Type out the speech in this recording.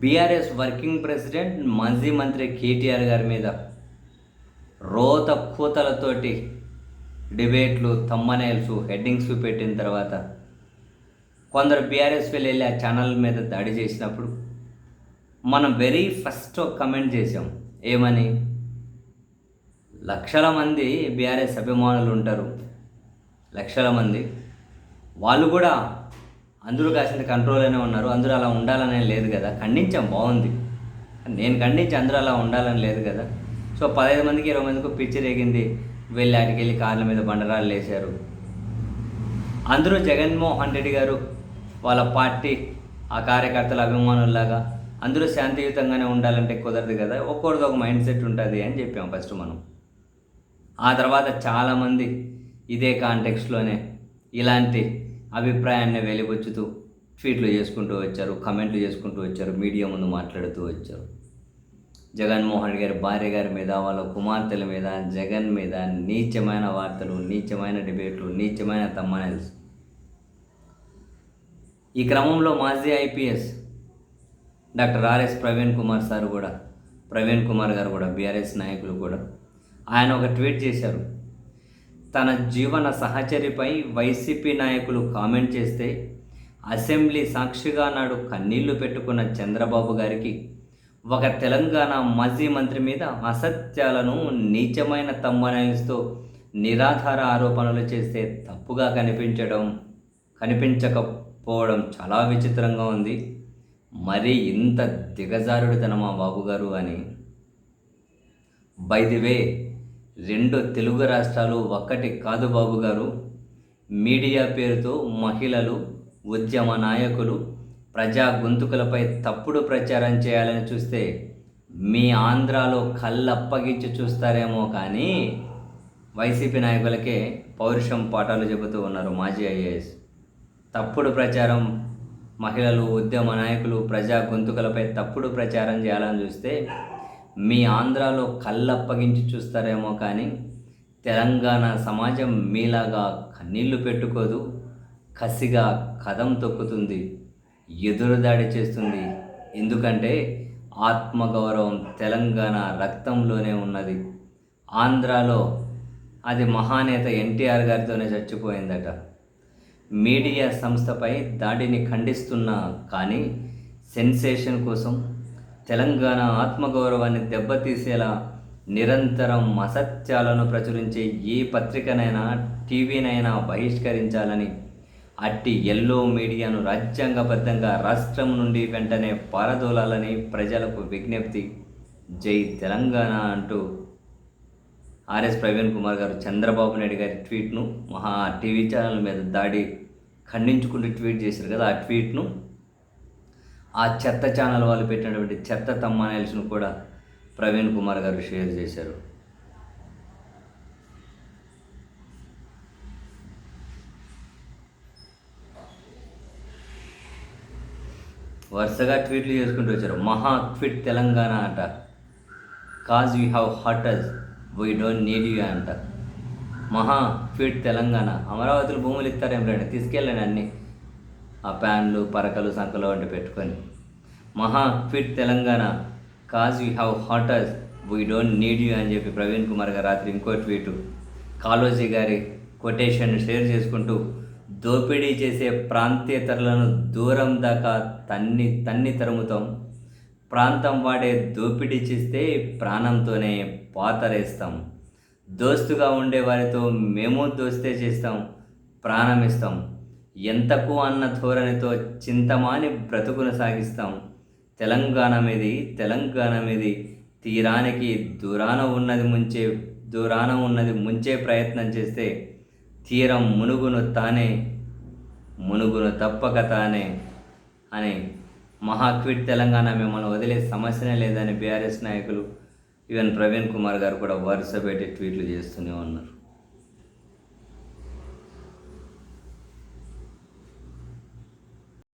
BRS working president మాజీ మంత్రి కేటీఆర్ గారి మీద రోత కూతలతోటి డిబేట్లు తమ్మనేల్స్ హెడ్డింగ్స్ పెట్టిన తర్వాత కొందరు బీఆర్ఎస్ వెళ్ళి ఆ ఛానల్ మీద దాడి చేసినప్పుడు మనం వెరీ ఫస్ట్ కమెంట్ చేసాం ఏమని? లక్షల మంది బీఆర్ఎస్ అభిమానులు ఉంటారు. లక్షల మంది. వాళ్ళు కూడా అందరూ కాసిన కంట్రోల్లోనే ఉన్నారు. అందరూ అలా ఉండాలనే లేదు కదా. ఖండించాం బాగుంది. నేను ఖండించి అందరూ అలా ఉండాలని లేదు కదా. సో పదహైదు మందికి ఇరవై మందికి పిచ్చి రేగింది వెళ్ళి ఆటికి వెళ్ళి కార్ల మీద బండరాలు వేశారు. అందరూ జగన్మోహన్ రెడ్డి గారు వాళ్ళ పార్టీ ఆ కార్యకర్తల అభిమానుల్లాగా అందరూ శాంతియుతంగానే ఉండాలంటే కుదరదు కదా. ఒక్కొక్కరిది ఒక మైండ్ సెట్ ఉంటుంది అని చెప్పాం ఫస్ట్ మనం. ఆ తర్వాత చాలామంది ఇదే కాంటెక్స్లోనే ఇలాంటి అభిప్రాయాన్ని వెలిబుచ్చుతూ ట్వీట్లు చేసుకుంటూ వచ్చారు కమెంట్లు చేసుకుంటూ వచ్చారు మీడియా ముందు మాట్లాడుతూ వచ్చారు. జగన్మోహన్ గారి భార్య గారి మీద వాళ్ళ కుమార్తెల మీద జగన్ మీద నీచమైన వార్తలు నీచమైన డిబేట్లు నీచమైన తమ్మనల్స్. ఈ క్రమంలో మాజీ IPS doctor RS Praveen Kumar sir కూడా ప్రవీణ్ కుమార్ గారు కూడా బీఆర్ఎస్ నాయకులు కూడా ఆయన ఒక ట్వీట్ చేశారు. తన జీవన సహచరిపై వైసీపీ నాయకులు కామెంట్ చేస్తే అసెంబ్లీ సాక్షిగా నాడు కన్నీళ్ళు పెట్టుకున్న చంద్రబాబు గారికి ఒక తెలంగాణ మాజీ మంత్రి మీద అసత్యాలను నీచమైన తమ్మనైస్తో నిరాధార ఆరోపణలు చేస్తే తప్పుగా కనిపించడం కనిపించకపోవడం చాలా విచిత్రంగా ఉంది. మరి ఇంత దిగజారుడితనమా బాబు గారు అని. బై ది వే రెండు తెలుగు రాష్ట్రాలు ఒక్కటి కాదు బాబు గారు. మీడియా పేరుతో మహిళలు ఉద్యమ నాయకులు ప్రజా గొంతుకులపై తప్పుడు ప్రచారం చేయాలని చూస్తే మీ ఆంధ్రాలో కళ్ళప్పగించి చూస్తారేమో కానీ వైసీపీ నాయకులకే పౌరుషం పాఠాలు చెబుతూ ఉన్నారు మాజీ ఐఏఎస్. తప్పుడు ప్రచారం మహిళలు ఉద్యమ నాయకులు ప్రజా గొంతుకలపై తప్పుడు ప్రచారం చేయాలని చూస్తే మీ ఆంధ్రాలో కళ్ళప్పగించి చూస్తారేమో కానీ తెలంగాణ సమాజం మీలాగా కన్నీళ్ళు పెట్టుకోదు కసిగా కదం తొక్కుతుంది ఎదురుదాడి చేస్తుంది. ఎందుకంటే ఆత్మగౌరవం తెలంగాణ రక్తంలోనే ఉన్నది. ఆంధ్రాలో అది మహానేత ఎన్టీఆర్ గారితోనే చచ్చిపోయిందట. మీడియా సంస్థపై దాడిని ఖండిస్తున్నా కానీ సెన్సేషన్ కోసం తెలంగాణ ఆత్మగౌరవాన్ని దెబ్బతీసేలా నిరంతరం అసత్యాలను ప్రచురించే ఏ పత్రికనైనా టీవీనైనా బహిష్కరించాలని అట్టి ఎల్లో మీడియాను రాజ్యాంగబద్ధంగా రాష్ట్రం నుండి వెంటనే పారదోలాలని ప్రజలకు విజ్ఞప్తి. జై తెలంగాణ అంటూ ఆర్ఎస్ ప్రవీణ్ కుమార్ గారు చంద్రబాబు నాయుడు గారి ట్వీట్ను మహా టీవీ ఛానల్ మీద దాడి ఖండించుకుంటూ ట్వీట్ చేశారు కదా ఆ ట్వీట్ను. ఆ చెత్త ఛానల్ వాళ్ళు పెట్టినటువంటి చెత్త తమ్మనైల్స్ను కూడా ప్రవీణ్ కుమార్ గారు షేర్ చేశారు. వరుసగా ట్వీట్లు చేసుకుంటూ వచ్చారు. మహా ట్విట్ తెలంగాణ అంట. Cause you have hurt us we don't need you అంట. మహా ఫిట్ తెలంగాణ. అమరావతిలో భూములు ఇస్తారేం రండి తీసుకెళ్ళండి అన్నీ. ఆ ప్యాన్లు పరకలు సంకలు వంటి పెట్టుకొని మహా fit Telangana. Cause you have hurt us we don't need you అని చెప్పి ప్రవీణ్ కుమార్ గారు రాత్రి ఇంకో ట్వీటు కాళోజీ గారి కొటేషన్ షేర్ చేసుకుంటూ దోపిడీ చేసే ప్రాంతేతరులను దూరం దాకా తన్ని తన్ని తరుముతాం. ప్రాంతం వాడే దోపిడీ చేస్తే ప్రాణంతోనే పాతరేస్తాం. దోస్తుగా ఉండే వారితో మేము దోస్తే చేస్తాం. ప్రాణం ఇస్తాం. ఎంతకు అన్న ధోరణితో చింతమాని బ్రతుకును సాగిస్తాం. తెలంగాణ మీది తెలంగాణ మీది తీరానికి దూరాన ఉన్నది ముంచే దూరాన ఉన్నది ముంచే ప్రయత్నం చేస్తే తీరం మునుగును తానే మునుగును తప్పక తానే అని మహాక్విట్ తెలంగాణ మిమ్మల్ని వదిలే సమస్యనే లేదని బీఆర్ఎస్ నాయకులు ఈవెన్ ప్రవీణ్ కుమార్ గారు కూడా వరుస పెట్టి ట్వీట్లు చేస్తూనే ఉన్నారు.